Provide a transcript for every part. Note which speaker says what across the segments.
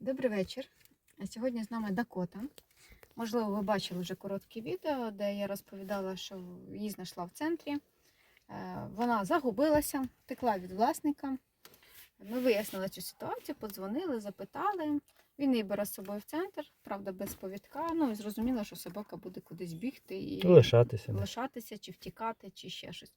Speaker 1: Добрий вечір. Сьогодні з нами Дакота. Можливо, ви бачили вже коротке відео, де я розповідала, що її знайшла в центрі. Е, Вона загубилася, втекла від власника. Ми вияснили цю ситуацію, подзвонили, запитали. Він її бере з собою в центр, правда, без повідка. Ну і зрозуміло, що собака буде кудись бігти і
Speaker 2: Лишатися.
Speaker 1: лишатися, чи втікати, чи ще щось.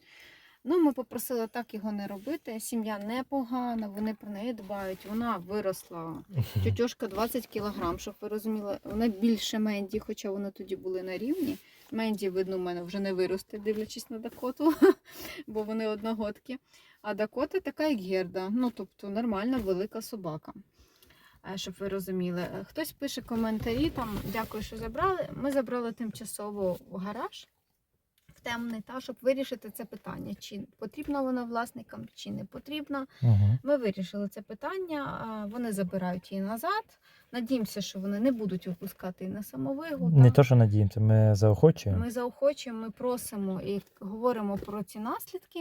Speaker 1: Ну, ми попросили так його не робити. Сім'я непогана, вони про неї дбають. Вона виросла. Тютюшка 20 кілограм, щоб ви розуміли, вона більше Менді, хоча вони тоді були на рівні. Менді, видно, в мене вже не виросте, дивлячись на Дакоту, бо вони одногодки. А Дакота така, як Герда. Ну, тобто нормальна велика собака. Е, Щоб ви розуміли. Е, Хтось пише коментарі, там дякую, що забрали. Ми забрали тимчасово в гараж в темний, та, щоб вирішити це питання, чи потрібна вона власникам, чи не потрібна.
Speaker 2: Мгм.
Speaker 1: Ми вирішили це питання. Вони забирають її назад. Надіємося, що вони не будуть випускати на самовигул.
Speaker 2: Не
Speaker 1: та.
Speaker 2: то, що надіємося, ми заохочуємо.
Speaker 1: Ми заохочуємо, ми просимо і говоримо про ці наслідки.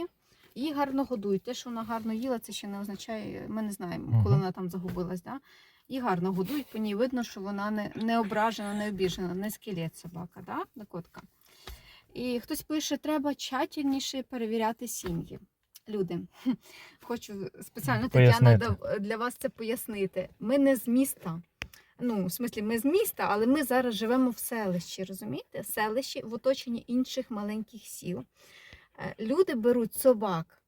Speaker 1: Її гарно годують. Те, що вона гарно їла, це ще не означає, ми не знаємо, коли вона там загубилась. Да? Її гарно годують, по ній видно, що вона не, не ображена, не обіжена, не скелет собака, да? котка. І хтось пише, треба тщательніше перевіряти сім'ї. Люди, хочу спеціально Тетяна
Speaker 2: Пояснити.
Speaker 1: для- для вас це пояснити. Ми не з міста. Ну, в смислі, ми з міста, але ми зараз живемо в селищі, розумієте? Селищі в оточенні інших маленьких сіл. Е, Люди беруть собак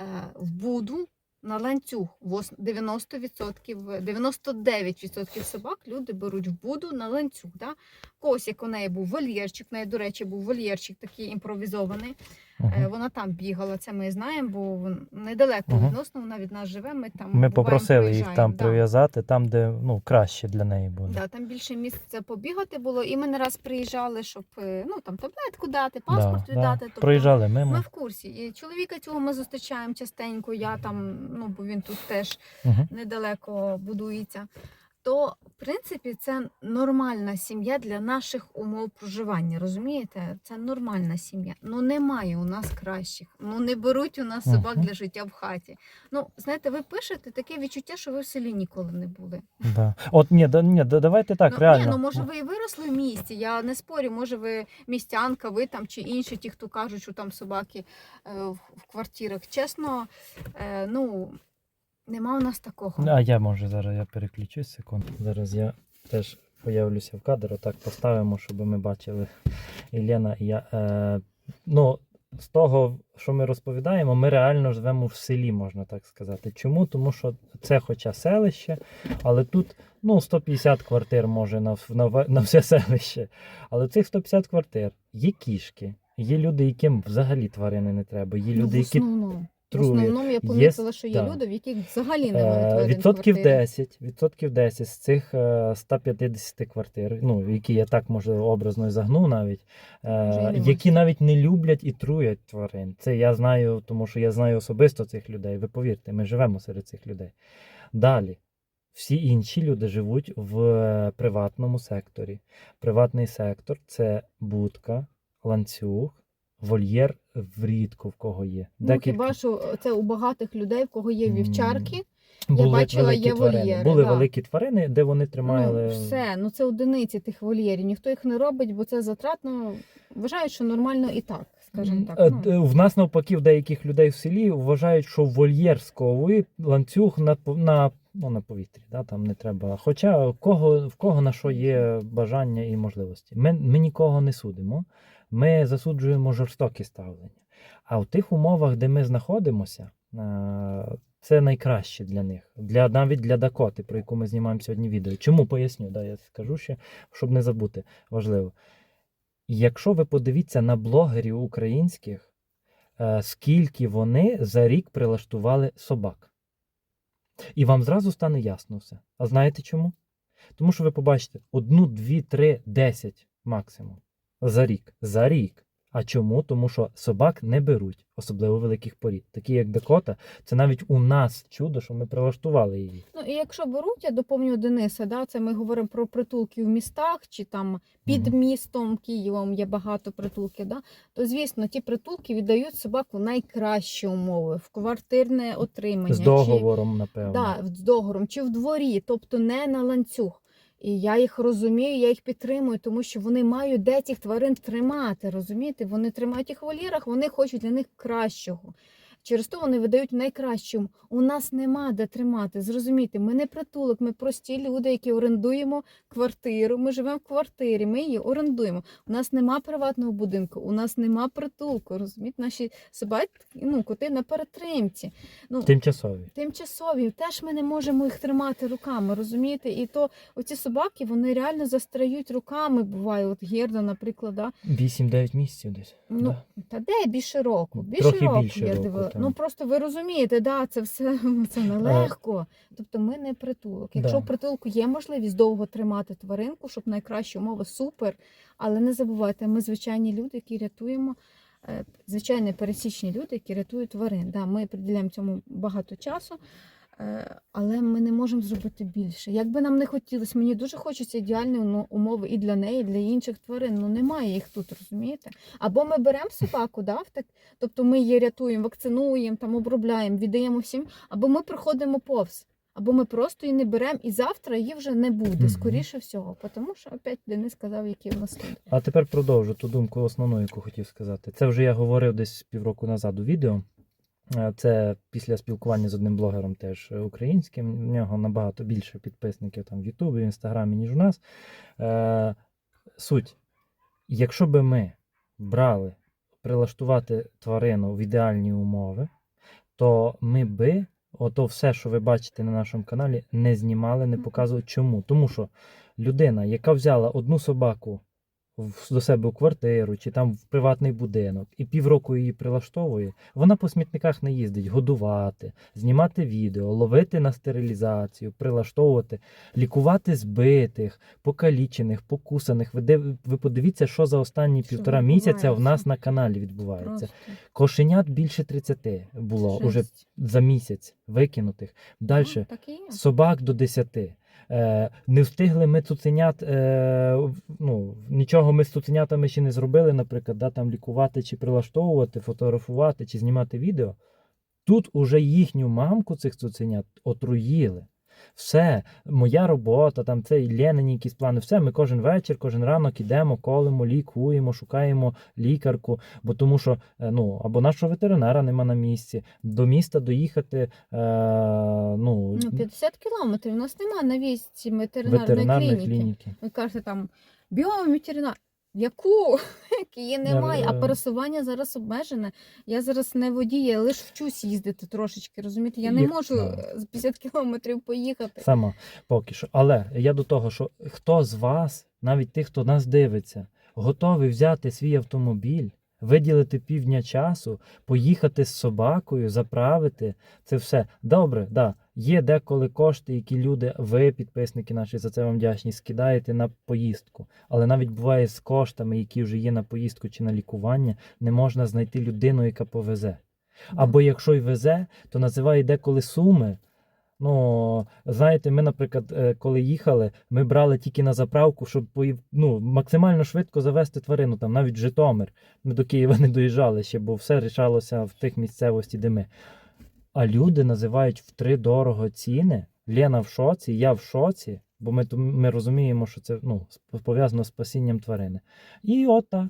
Speaker 1: е, в буду на ланцюг. 90%, 99% собак люди беруть в буду на ланцюг. Да? Когось, як у неї був вольєрчик, в неї, до речі, був вольєрчик такий імпровізований.
Speaker 2: Мгм.
Speaker 1: Вона там бігала, це ми знаємо, бо недалеко
Speaker 2: Мгм.
Speaker 1: відносно вона від нас живе. Ми там
Speaker 2: Ми попросили їх там
Speaker 1: да.
Speaker 2: прив'язати, там, де ну, краще для неї буде.
Speaker 1: Да, там більше місця побігати було, і ми не раз приїжджали, щоб е, ну там таблетку дати, паспорт
Speaker 2: Да,
Speaker 1: віддати.
Speaker 2: да.
Speaker 1: Тобто
Speaker 2: Проїжджали
Speaker 1: ми
Speaker 2: мимо.
Speaker 1: в курсі. І чоловіка цього ми зустрічаємо частенько. Я там, ну бо він тут теж
Speaker 2: Мгм.
Speaker 1: недалеко будується. То, в принципі, це нормальна сім'я для наших умов проживання. Розумієте? Це нормальна сім'я. Ну немає у нас кращих. Ну не беруть у нас собак для життя в хаті. Ну, знаєте, ви пишете таке відчуття, що ви в селі ніколи не були.
Speaker 2: Да. От ні, да, ні, да, давайте так,
Speaker 1: ну,
Speaker 2: реально.
Speaker 1: Ні, ну може ви і виросли в місті. Я не спорю, може ви містянка, ви там чи інші, ті, хто кажуть, що там собаки е, в, в квартирах. Чесно, е, ну нема у нас такого.
Speaker 2: А я може зараз я переключусь секунду. Зараз я теж появлюся в кадр, отак поставимо, щоб ми бачили і і я. Е, ну, з того, що ми розповідаємо, ми реально живемо в селі, можна так сказати. Чому? Тому що це хоча селище, але тут ну, 150 квартир може на, на, на все селище. Але цих 150 квартир є кішки, є люди, яким взагалі тварини не треба, є
Speaker 1: Ну,
Speaker 2: люди, які.
Speaker 1: В основному я
Speaker 2: Є-
Speaker 1: помітила, що є
Speaker 2: да.
Speaker 1: люди, в яких взагалі немає
Speaker 2: Е,
Speaker 1: тварин.
Speaker 2: Відсотків
Speaker 1: квартирі.
Speaker 2: 10, відсотків 10 з цих е, 150 квартир, ну, які я так може образно і загнув навіть, е,
Speaker 1: Вже
Speaker 2: які навіть не люблять і труять тварин. Це я знаю, тому що я знаю особисто цих людей. Ви повірте, ми живемо серед цих людей. Далі. Всі інші люди живуть в е, приватному секторі. Приватний сектор це будка, ланцюг, вольєр врідко в кого є.
Speaker 1: Ну, хіба що це у багатих людей, в кого є вівчарки,
Speaker 2: були
Speaker 1: бачила,
Speaker 2: великі
Speaker 1: є
Speaker 2: тварини.
Speaker 1: вольєри,
Speaker 2: Були
Speaker 1: да.
Speaker 2: великі тварини, де вони тримали.
Speaker 1: ну все, ну це одиниці тих вольєрів. Ніхто їх не робить, бо це затратно. Вважають, що нормально і так, скажімо так.
Speaker 2: Е,
Speaker 1: ну.
Speaker 2: В нас навпаки, в деяких людей в селі вважають, що вольєр сковує ланцюг на, на, ну, на повітрі. Да? Там не треба. Хоча кого, в кого на що є бажання і можливості. Ми, ми нікого не судимо, ми засуджуємо жорстокі ставлення. А в тих умовах, де ми знаходимося, це найкраще для них, для, навіть для Дакоти, про яку ми знімаємо сьогодні відео. Чому поясню? Да, я скажу ще, щоб не забути. Важливо. Якщо ви подивіться на блогерів українських, е, скільки вони за рік прилаштували собак. І вам зразу стане ясно все. А знаєте чому? Тому що ви побачите одну, дві, три, десять максимум за рік. За рік. А чому? Тому що собак не беруть, особливо великих порід, такі як Дакота. Це навіть у нас чудо, що ми прилаштували її.
Speaker 1: Ну і якщо беруть, я доповню Дениса, да, це ми говоримо про притулки в містах чи там під
Speaker 2: Мгм.
Speaker 1: містом Києвом є багато притулків. Да, то звісно, ті притулки віддають собаку найкращі умови в квартирне отримання
Speaker 2: З
Speaker 1: чи-
Speaker 2: договором, напевно.
Speaker 1: Да, з договором чи в дворі, тобто не на ланцюг. І я їх розумію, я їх підтримую, тому що вони мають де цих тварин тримати. Розумієте? Вони тримають їх в вольєрах, вони хочуть для них кращого. Через то вони видають найкращим. У нас нема де тримати. Зрозумійте, ми не притулок, ми прості люди, які орендуємо квартиру. Ми живемо в квартирі, ми її орендуємо. У нас нема приватного будинку, у нас нема притулку. Розумієте, наші собаки, ну, коти на перетримці. Ну,
Speaker 2: Тимчасові.
Speaker 1: Тимчасові теж ми не можемо їх тримати руками, розумієте? І то оці собаки вони реально застряють руками. Буває, от Герда, наприклад, да?
Speaker 2: 8-9 місяців десь.
Speaker 1: ну
Speaker 2: да.
Speaker 1: та де більше року? Більше
Speaker 2: Трохи
Speaker 1: року
Speaker 2: більше
Speaker 1: я
Speaker 2: року,
Speaker 1: дивила.
Speaker 2: Так.
Speaker 1: Ну просто ви розумієте, да, це все це нелегко. Тобто ми не притулок. Якщо
Speaker 2: Да.
Speaker 1: в притулку є можливість довго тримати тваринку, щоб найкращі умови, супер. Але не забувайте, ми звичайні люди, які рятуємо. звичайно Звичайні пересічні люди, які рятують тварин. Да, ми приділяємо цьому багато часу, е, але ми не можемо зробити більше. Як би нам не хотілося, мені дуже хочеться ідеальні умови і для неї, і для інших тварин. Ну немає їх тут, розумієте? Або ми беремо собаку, да, в так, тобто ми її рятуємо, вакцинуємо, там обробляємо, віддаємо всім, або ми проходимо повз. Або ми просто її не беремо, і завтра її вже не буде, скоріше всього. Тому що опять Денис сказав, які в нас люди.
Speaker 2: А тепер продовжу ту думку основну, яку хотів сказати. Це вже я говорив десь півроку назад у відео. Е, Це після спілкування з одним блогером, теж українським. У нього набагато більше підписників там в Ютубі, в Інстаграмі, ніж у нас. Е, суть. Якщо би ми брали прилаштувати тварину в ідеальні умови, то ми би ото все, що ви бачите на нашому каналі, не знімали, не показували. Чому? Тому що людина, яка взяла одну собаку в- до себе у квартиру чи там в приватний будинок і півроку її прилаштовує, вона по смітниках не їздить годувати, знімати відео, ловити на стерилізацію, прилаштовувати, лікувати збитих, покалічених, покусаних. Ви, ви подивіться, що за останні
Speaker 1: Що
Speaker 2: півтора місяця в нас на каналі відбувається.
Speaker 1: Просто
Speaker 2: Кошенят більше 30 було уже за місяць викинутих. Далі
Speaker 1: Ну,
Speaker 2: собак до 10. Е, не встигли ми цуценят, е, ну, нічого ми з цуценятами ще не зробили, наприклад, да, там лікувати чи прилаштовувати, фотографувати чи знімати відео. Тут уже їхню мамку цих цуценят отруїли. Все, моя робота, там це і якісь плани. Все, ми кожен вечір, кожен ранок ідемо, колемо, лікуємо, шукаємо лікарку, бо тому що е, ну, або нашого ветеринара нема на місці, до міста доїхати. Е, ну,
Speaker 1: Ну, 50 кілометрів. У нас немає на вісці ветеринарної
Speaker 2: ветеринарної
Speaker 1: клініки.
Speaker 2: клініки.
Speaker 1: Ви кажете, там біоветеринар. Яку? Її немає, а пересування зараз обмежене. Я зараз не водій, я лише вчусь їздити трошечки. Розумієте, я не
Speaker 2: Як-
Speaker 1: можу з 50 кілометрів поїхати.
Speaker 2: Сама поки що. Але я до того, що хто з вас, навіть тих, хто нас дивиться, готовий взяти свій автомобіль, виділити півдня часу, поїхати з собакою, заправити це все. Добре, да. Є деколи кошти, які люди, ви, підписники наші, за це вам вдячні, скидаєте на поїздку. Але навіть буває з коштами, які вже є на поїздку чи на лікування, не можна знайти людину, яка повезе. Або якщо й везе, то називає деколи суми. Ну, знаєте, ми, наприклад, е, коли їхали, ми брали тільки на заправку, щоб ну, максимально швидко завести тварину, там навіть Житомир. Ми до Києва не доїжджали ще, бо все рішалося в тих місцевості, де ми. А люди називають втридорого ціни. Лена в шоці, я в шоці, бо ми, ми розуміємо, що це ну, пов'язано з спасінням тварини. І от так.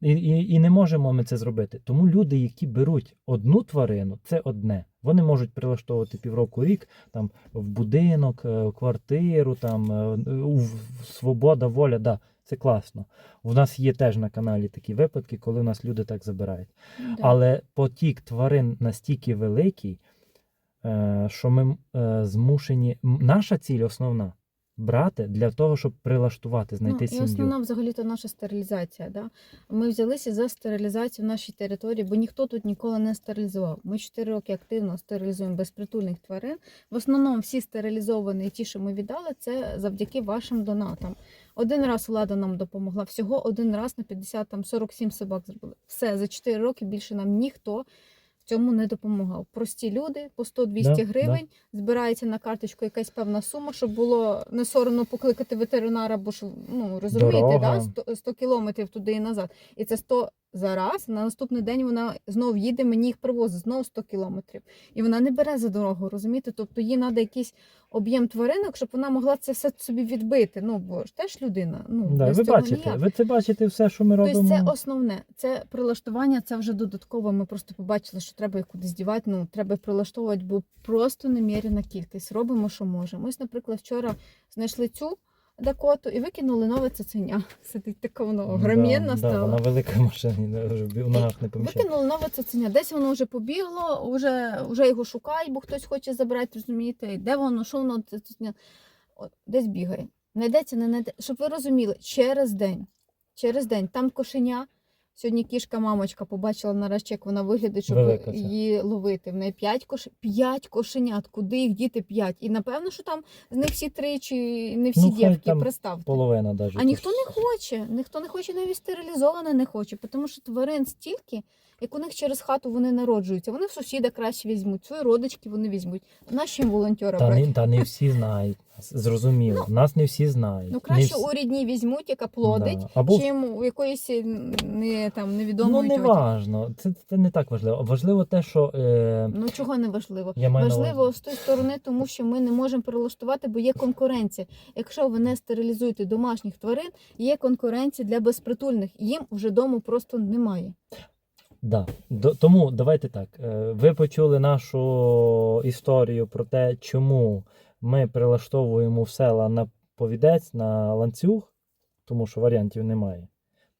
Speaker 2: І, і, і не можемо ми це зробити. Тому люди, які беруть одну тварину, це одне. Вони можуть прилаштовувати півроку рік там в будинок, е, в квартиру, там е, у в- свобода, воля. Да, це класно. У нас є теж на каналі такі випадки, коли у нас люди так забирають.
Speaker 1: Да.
Speaker 2: Але потік тварин настільки великий, е, що ми е, змушені. Наша ціль основна брати для того, щоб прилаштувати, знайти
Speaker 1: ну, і
Speaker 2: сім'ю.
Speaker 1: основна взагалі-то наша стерилізація. Да? Ми взялися за стерилізацію в нашій території, бо ніхто тут ніколи не стерилізував. Ми 4 роки активно стерилізуємо безпритульних тварин. В основному всі стерилізовані, ті, що ми віддали, це завдяки вашим донатам. Один раз влада нам допомогла, всього один раз на 50, там 47 собак зробили. Все, за 4 роки більше нам ніхто в цьому не допомагав. Прості люди по 100-200
Speaker 2: Да, да.
Speaker 1: гривень, збирається на карточку якась певна сума, щоб було не соромно покликати ветеринара, бо ж ну розумієте,
Speaker 2: Дорога.
Speaker 1: да? 100, 100 кілометрів туди і назад. І це 100 за раз. На наступний день вона знов їде, мені їх привозить знову 100 кілометрів. І вона не бере за дорогу, розумієте? Тобто їй треба якийсь об'єм тваринок, щоб вона могла це все собі відбити. Ну бо ж теж людина. Ну
Speaker 2: Да, ви бачите,
Speaker 1: ніяк.
Speaker 2: ви це бачите все, що ми робимо.
Speaker 1: Тобто це основне, це прилаштування, це вже додатково. Ми просто побачили, що треба їх кудись дівати, ну треба прилаштовувати, бо просто неміряна кількість. Робимо, що можемо. Ось, наприклад, вчора знайшли цю дакоту і викинули нове цуценя. Сидить така воно
Speaker 2: Да,
Speaker 1: огром'єнна
Speaker 2: да, вона велика машина, вже в ногах не поміщає.
Speaker 1: Викинули нове цуценя. Десь воно вже побігло, вже, вже його шукають, бо хтось хоче забрати, розумієте? Де воно, що воно це цуценя? От, десь бігає. Найдеться, не найдеться. Щоб ви розуміли, через день. Через день. Там кошеня. Сьогодні кішка, мамочка побачила нарешті, як вона виглядить, щоб
Speaker 2: Велика
Speaker 1: її ловити. В неї п'ять кош... п'ять кошенят. Куди їх діти п'ять? І напевно, що там з них всі три чи не всі
Speaker 2: Ну,
Speaker 1: дівки, приставте.
Speaker 2: Половина навіть.
Speaker 1: А ніхто не хоче, ніхто не хоче навіть стерилізоване не хоче, тому що тварин стільки, як у них через хату вони народжуються. Вони в сусіда краще візьмуть, свої родички вони візьмуть. Наші волонтера
Speaker 2: Та
Speaker 1: брати.
Speaker 2: не, та не всі знають. Зрозуміло. Нас не всі знають.
Speaker 1: Ну краще
Speaker 2: всі-
Speaker 1: у рідній візьмуть, яка плодить,
Speaker 2: Да. Або
Speaker 1: чим у якоїсь не там
Speaker 2: ну
Speaker 1: невідомої
Speaker 2: не важно. Це, це не так важливо. Важливо те, що е,
Speaker 1: Ну чого не важливо?
Speaker 2: Я маю
Speaker 1: важливо
Speaker 2: увазі.
Speaker 1: з тої сторони, тому що ми не можемо перелаштувати, бо є конкуренція. Якщо ви не стерилізуєте домашніх тварин, є конкуренція для безпритульних. Їм вже дому просто немає.
Speaker 2: Да. Тому давайте так. е, Ви почули нашу історію про те, чому ми прилаштовуємо села на повідець, на ланцюг, тому що варіантів немає.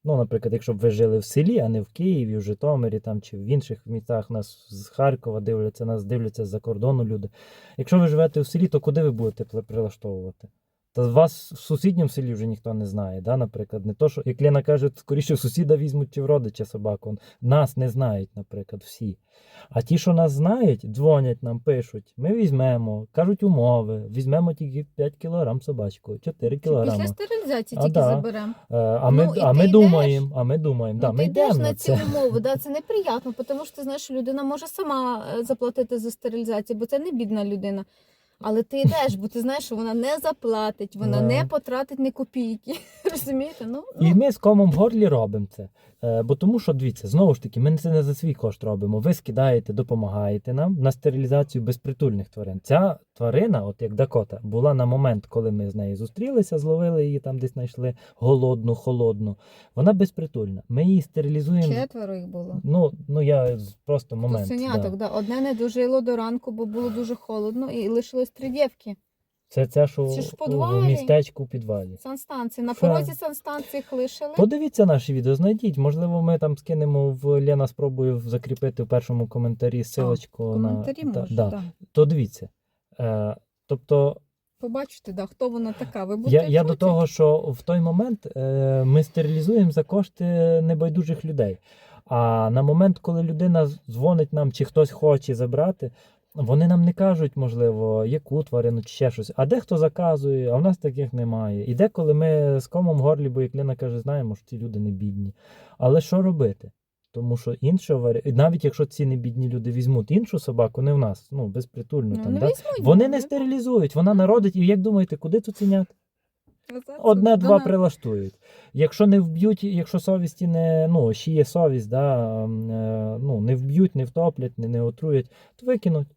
Speaker 2: Ну, наприклад, якщо б ви жили в селі, а не в Києві, в Житомирі там, чи в інших містах, нас з Харкова дивляться, нас дивляться з-за кордону люди. Якщо ви живете в селі, то куди ви будете прилаштовувати? Та вас в сусідньому селі вже ніхто не знає, да, наприклад. Не то, що, як Лена каже, скоріше сусіда візьмуть чи в родича собаку. Нас не знають, наприклад, всі. А ті, що нас знають, дзвонять нам, пишуть, ми візьмемо, кажуть умови, візьмемо тільки 5 кілограм собачку, 4
Speaker 1: Чи Після
Speaker 2: кілограми.
Speaker 1: стерилізації
Speaker 2: А,
Speaker 1: тільки
Speaker 2: да.
Speaker 1: заберемо.
Speaker 2: Е, А ми,
Speaker 1: Ну,
Speaker 2: а ми думаємо, а ми думаємо, да,
Speaker 1: ну,
Speaker 2: ми
Speaker 1: ти йдеш на
Speaker 2: це.
Speaker 1: умови, да, це неприємно, тому що ти знаєш, що людина може сама е, заплатити за стерилізацію, бо це не бідна людина. Але ти йдеш, бо ти знаєш, що вона не заплатить, вона
Speaker 2: Да.
Speaker 1: не потратить ні копійки. Розумієте? Ну,
Speaker 2: І
Speaker 1: ну
Speaker 2: ми з комом в горлі робимо це. Е, бо тому що, дивіться, знову ж таки, ми це не за свій кошт робимо. Ви скидаєте, допомагаєте нам на стерилізацію безпритульних тварин. Ця тварина, от як Дакота, була на момент, коли ми з нею зустрілися, зловили її там, десь знайшли голодну, холодну. Вона безпритульна. Ми її стерилізуємо.
Speaker 1: четверо їх було.
Speaker 2: Ну, ну я просто момент.
Speaker 1: Цуценяток,
Speaker 2: Да.
Speaker 1: да. Одне не дожило до ранку, бо було дуже холодно, і лишилось три дівки.
Speaker 2: Це це, що
Speaker 1: Це ж в
Speaker 2: у-
Speaker 1: підвалі.
Speaker 2: в містечку у підвалі.
Speaker 1: Санстанції. На порозі санстанції лишили.
Speaker 2: Подивіться наші відео, знайдіть. Можливо, ми там скинемо в Лена спробує закріпити в першому коментарі силочку на
Speaker 1: Коментарі
Speaker 2: та-
Speaker 1: може,
Speaker 2: да.
Speaker 1: да.
Speaker 2: То дивіться. Е, тобто,
Speaker 1: Побачите, да, хто вона така. Ви будете
Speaker 2: я, я до того, що в той момент е, ми стерилізуємо за кошти небайдужих людей. А на момент, коли людина дзвонить нам, чи хтось хоче забрати, вони нам не кажуть, можливо, яку тварину чи ще щось. А дехто заказує, а в нас таких немає. І деколи ми з комом горлі, бо як Лена каже, знаємо, що ці люди не бідні. Але що робити? Тому що іншого варі... навіть якщо ці не бідні люди візьмуть іншу собаку, не в нас, ну безпритульну
Speaker 1: Ну,
Speaker 2: там,
Speaker 1: не
Speaker 2: да? вони не стерилізують, вона народить. І як думаєте, куди цуценят?
Speaker 1: назад,
Speaker 2: Одне-два прилаштують. Якщо не вб'ють, якщо совісті не ну, ще є совість, да, е, ну, не вб'ють, не втоплять, не, не отруять, то викинуть.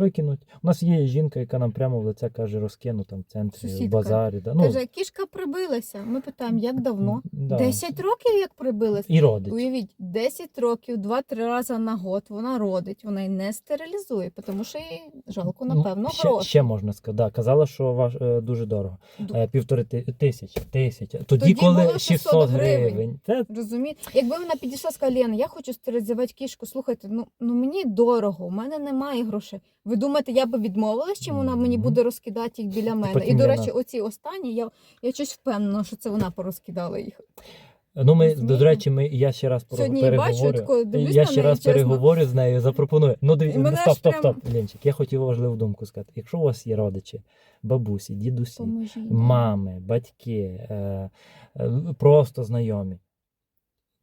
Speaker 2: Викинуть. У нас є жінка, яка нам прямо в лице каже, розкину там в центрі, в
Speaker 1: Сусідка.
Speaker 2: базарі. Да. Ну,
Speaker 1: Каже, кішка прибилася. Ми питаємо, як давно?
Speaker 2: да.
Speaker 1: 10 років як прибилася.
Speaker 2: І родить.
Speaker 1: Уявіть, 10 років, 2-3 рази на год вона родить, вона й не стерилізує, тому що їй жалко,
Speaker 2: Ну,
Speaker 1: напевно,
Speaker 2: ще,
Speaker 1: грошей.
Speaker 2: ще можна сказати. Да, казала, що ваш, е, дуже дорого.
Speaker 1: Ду-
Speaker 2: Е, півтори ти- тисячі. тисяча. Тоді,
Speaker 1: Тоді
Speaker 2: коли
Speaker 1: було
Speaker 2: 600
Speaker 1: 600
Speaker 2: гривень.
Speaker 1: гривень.
Speaker 2: Це
Speaker 1: Розумієте? Якби вона підійшла сказала, Лена, я хочу стерилізувати кішку, слухайте, ну, ну мені дорого, у мене немає грошей. Ви думаєте, я би відмовилась, чим вона мені буде розкидати їх біля мене? І, до речі, оці останні, я, я щось впевнена, що це вона порозкидала їх.
Speaker 2: Ну, ми,
Speaker 1: Розумієте?
Speaker 2: до речі, ми, я ще раз про-
Speaker 1: Сьогодні я бачу, тако дивлюсь
Speaker 2: я
Speaker 1: на
Speaker 2: ще
Speaker 1: неї,
Speaker 2: раз
Speaker 1: чесно.
Speaker 2: переговорю з нею, запропоную. Ну,
Speaker 1: І
Speaker 2: дивіться,
Speaker 1: мене
Speaker 2: стоп,
Speaker 1: аж
Speaker 2: стоп,
Speaker 1: прям-
Speaker 2: стоп, Ленчик, я хотів важливу думку сказати. Якщо у вас є родичі, бабусі, дідусі,
Speaker 1: Поможіть.
Speaker 2: мами, батьки, е, е, просто знайомі.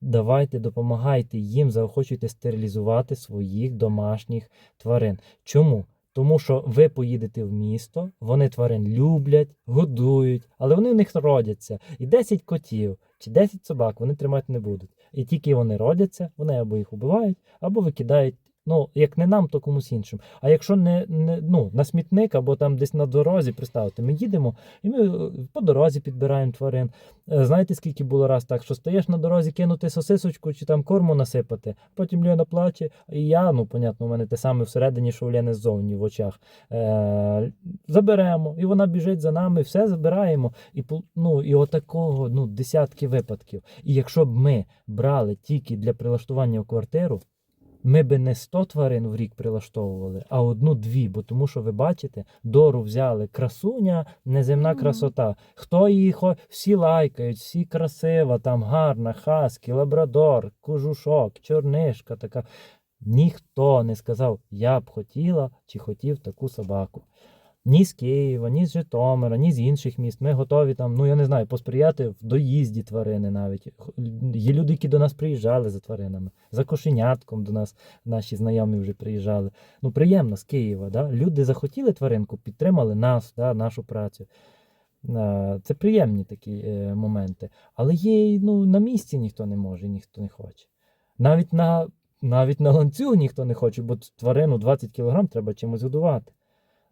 Speaker 2: Давайте допомагайте їм, заохочуйте стерилізувати своїх домашніх тварин. Чому? Тому що ви поїдете в місто, вони тварин люблять, годують, але вони в них родяться. І 10 котів чи 10 собак вони тримати не будуть. І тільки вони родяться, вони або їх убивають, або викидають. Ну, як не нам, то комусь іншим. А якщо не, не ну, на смітник або там десь на дорозі, представте, ми їдемо і ми е, по дорозі підбираємо тварин. Е, Знаєте, скільки було раз так, що стаєш на дорозі кинути сосисочку чи там корму насипати, потім Лена плаче, і я, ну, понятно, у мене те саме всередині, що у Лени ззовні в очах. Е, заберемо, і вона біжить за нами, все забираємо. І, ну, і отакого ну, десятки випадків. І якщо б ми брали тільки для прилаштування в квартиру, ми би не 100 тварин в рік прилаштовували, а одну-дві. Бо тому що ви бачите, дору взяли красуня, неземна
Speaker 1: Мгм.
Speaker 2: красота. Хто її хо... всі лайкають, всі красива, там гарна, хаски, лабрадор, кожушок, чорнишка така. Ніхто не сказав, я б хотіла чи хотів таку собаку. Ні з Києва, ні з Житомира, ні з інших міст. Ми готові там, ну я не знаю, посприяти в доїзді тварини навіть. Є люди, які до нас приїжджали за тваринами, за кошенятком до нас наші знайомі вже приїжджали. Ну, приємно з Києва. Да? Люди захотіли тваринку, підтримали нас, да, нашу працю. Це приємні такі е, моменти. Але є ну, на місці ніхто не може, ніхто не хоче. Навіть на, навіть на ланцюг ніхто не хоче, бо тварину 20 кг треба чимось годувати.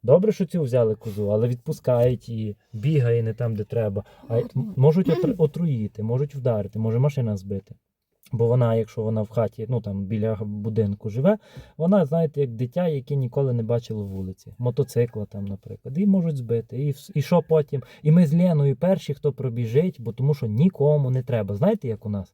Speaker 2: Добре, що цю взяли козу, але відпускають її, бігає не там, де треба. А можуть отр- отруїти, можуть вдарити, може машина збити. Бо вона, якщо вона в хаті, ну там біля будинку живе, вона, знаєте, як дитя, яке ніколи не бачило вулиці. Мотоцикла там, наприклад. І можуть збити. І, вс- і що потім? І ми з Леною перші, хто пробіжить, бо тому що нікому не треба. Знаєте, як у нас?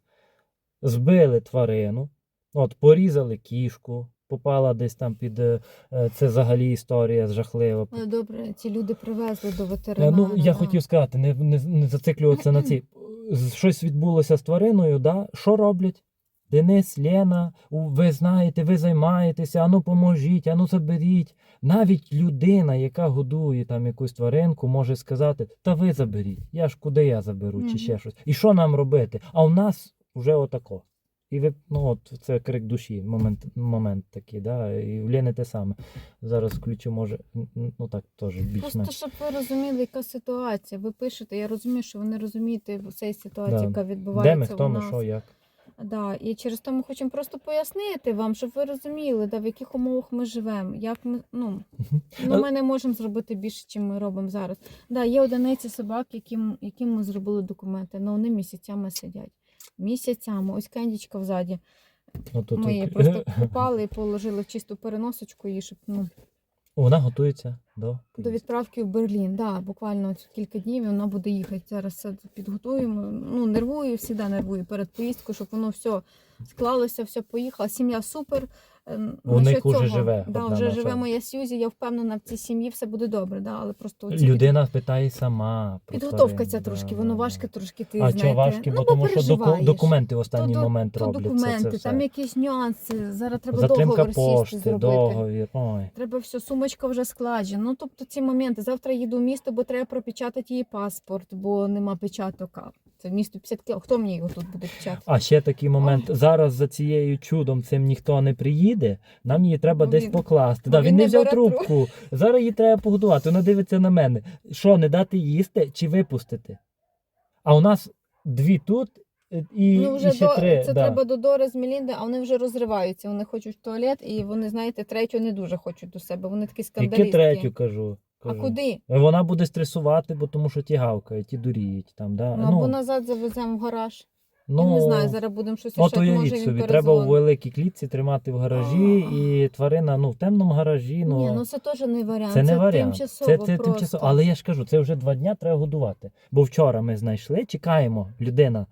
Speaker 2: Збили тварину, от, порізали кішку, попала десь там під. е, е, Це взагалі історія жахлива.
Speaker 1: Ну, добре, ці люди привезли до ветеринара.
Speaker 2: Ну, я
Speaker 1: да.
Speaker 2: хотів сказати, не, не, не зациклюватися на ці. Щось відбулося з твариною, да? що роблять? Денис, Лена, ви знаєте, ви займаєтеся, ану поможіть, ану заберіть. Навіть людина, яка годує там якусь тваринку, може сказати: Та ви заберіть, я ж куди я заберу, чи ще щось. І що нам робити? А у нас вже отако. І ви, ну от це крик душі, момент, момент такий, да? і в Лени те саме. Зараз включу, може, ну так теж
Speaker 1: Просто
Speaker 2: більш-менш.
Speaker 1: щоб ви розуміли, яка ситуація. Ви пишете, я розумію, що ви не розумієте всієї ситуації,
Speaker 2: Да.
Speaker 1: яка
Speaker 2: Де
Speaker 1: відбувається
Speaker 2: ми,
Speaker 1: у
Speaker 2: хто ми, що, як.
Speaker 1: Да, і через то ми хочемо просто пояснити вам, щоб ви розуміли, да, в яких умовах ми живемо, як ми, ну, ну ми не можемо зробити більше, чим ми робимо зараз. Да, є одиниці собак, яким, яким ми зробили документи, але вони місяцями сидять. Місяцями. Ось кендічка взаді.
Speaker 2: Ну, то
Speaker 1: Ми її
Speaker 2: тут-
Speaker 1: просто купали і положили в чисту переносочку її, щоб ну,
Speaker 2: Вона готується до,
Speaker 1: до відправки в Берлін. Да, буквально кілька днів і вона буде їхати. Зараз все підготуємо. Ну, нервую, завжди нервую перед поїздкою, щоб воно все склалося, все поїхало. Сім'я супер. Е,
Speaker 2: У них уже живе
Speaker 1: Да,
Speaker 2: одна
Speaker 1: вже
Speaker 2: наша.
Speaker 1: живе моя Сюзі. Я впевнена, в цій сім'ї все буде добре. Да, але просто оці
Speaker 2: Людина питає сама.
Speaker 1: підготовка ця трошки,
Speaker 2: да,
Speaker 1: воно
Speaker 2: да.
Speaker 1: важке трошки. Ти
Speaker 2: А
Speaker 1: знаєте.
Speaker 2: чого важке?
Speaker 1: Ну,
Speaker 2: Бо тому що доку- документи в останній
Speaker 1: до-
Speaker 2: момент
Speaker 1: то
Speaker 2: робляться.
Speaker 1: документи,
Speaker 2: це все.
Speaker 1: там якісь нюанси. Зараз треба
Speaker 2: Затримка
Speaker 1: договор сісти
Speaker 2: пошти,
Speaker 1: зробити.
Speaker 2: договір. Ой.
Speaker 1: Треба все, сумочка вже складжена. Ну, тобто ці моменти. Завтра їду в місто, бо треба пропечатати її паспорт, бо нема печаток. Це місто 50 км. Хто мені його тут буде печатати?
Speaker 2: А ще такий момент. Зараз за цією чудом цим ніхто не приїде. Нам її треба
Speaker 1: Бо
Speaker 2: десь
Speaker 1: він-
Speaker 2: покласти.
Speaker 1: бо
Speaker 2: Да,
Speaker 1: він
Speaker 2: він не
Speaker 1: не
Speaker 2: взяв
Speaker 1: бере
Speaker 2: трубку. Зараз її треба погодувати. Вона дивиться на мене. Що, не дати їсти чи випустити? А у нас дві тут е, і,
Speaker 1: ну, вже
Speaker 2: і ще
Speaker 1: до,
Speaker 2: три.
Speaker 1: це
Speaker 2: да.
Speaker 1: треба до Дори з Мелінди, а вони вже розриваються. Вони хочуть в туалет, і вони, знаєте, третю не дуже хочуть до себе. Вони такі
Speaker 2: Яке третю кажу.
Speaker 1: А
Speaker 2: кажу.
Speaker 1: куди?
Speaker 2: Вона буде стресувати, бо тому що ті гавкають, ті дуріють там, да.
Speaker 1: Ну, або назад завеземо в гараж.
Speaker 2: Ну,
Speaker 1: Я не знаю, зараз будемо щось
Speaker 2: От
Speaker 1: рішати, може він
Speaker 2: собі, треба у
Speaker 1: перезвонить.
Speaker 2: великій клітці тримати в гаражі, і тварина ну, в темному гаражі. Ну,
Speaker 1: Ні, ну це теж не варіант.
Speaker 2: це не варіант.
Speaker 1: тимчасово
Speaker 2: Це, це
Speaker 1: просто.
Speaker 2: тимчасово. Але я ж кажу, це вже два дня треба годувати. Бо вчора ми знайшли, чекаємо, людина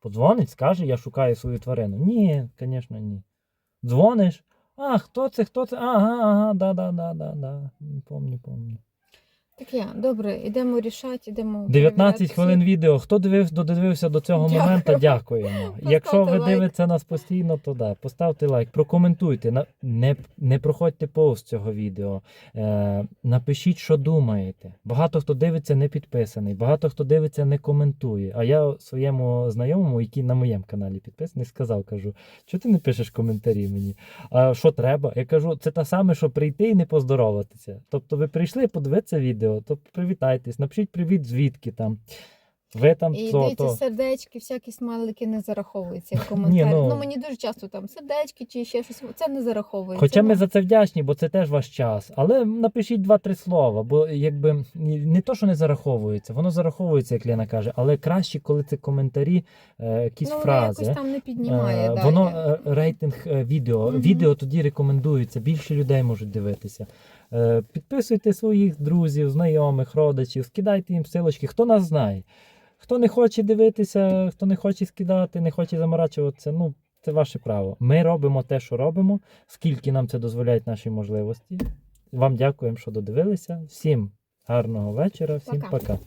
Speaker 2: подзвонить, скаже, я шукаю свою тварину. Ні, звісно, ні. Дзвониш, А, хто це, хто це? Ага, ага, да, да, да, да, да. Помню, помню.
Speaker 1: Таке, добре, йдемо рішати, йдемо.
Speaker 2: 19 хвилин відео. Хто дивився, додивився до цього
Speaker 1: Дякую.
Speaker 2: моменту, дякуємо. Якщо ви
Speaker 1: лайк.
Speaker 2: дивитеся нас постійно, то да, поставте лайк, прокоментуйте, не, не проходьте повз цього відео. Е, напишіть, що думаєте. Багато хто дивиться, не підписаний, багато хто дивиться, не коментує. А я своєму знайомому, який на моєму каналі підписаний, сказав: кажу, що ти не пишеш коментарі мені? А що треба? Я кажу, це те саме, що прийти і не поздороватися. Тобто ви прийшли подивитися відео, то привітайтесь, напишіть привіт, звідки там. Ви там
Speaker 1: І
Speaker 2: то, то.
Speaker 1: сердечки, всякі смайлики не зараховуються в коментарі.
Speaker 2: ну-
Speaker 1: ну... мені дуже часто там сердечки чи ще щось. Це не зараховується.
Speaker 2: Хоча ми за це вдячні, бо це теж ваш час. Але напишіть два-три слова, бо якби не то, що не зараховується, воно зараховується, як Лена каже, але краще, коли це коментарі, е, якісь
Speaker 1: ну,
Speaker 2: фрази.
Speaker 1: якось там не піднімає.
Speaker 2: Е,
Speaker 1: далі.
Speaker 2: Воно е, рейтинг е, відео.
Speaker 1: Мгм.
Speaker 2: Відео тоді рекомендується, більше людей можуть дивитися. Е, Підписуйте своїх друзів, знайомих, родичів, скидайте їм силочки, хто нас знає. Хто не хоче дивитися, хто не хоче скидати, не хоче заморачуватися, ну це ваше право. Ми робимо те, що робимо, скільки нам це дозволяють наші можливості. Вам дякуємо, що додивилися. Всім гарного вечора, всім
Speaker 1: Пока.
Speaker 2: пока.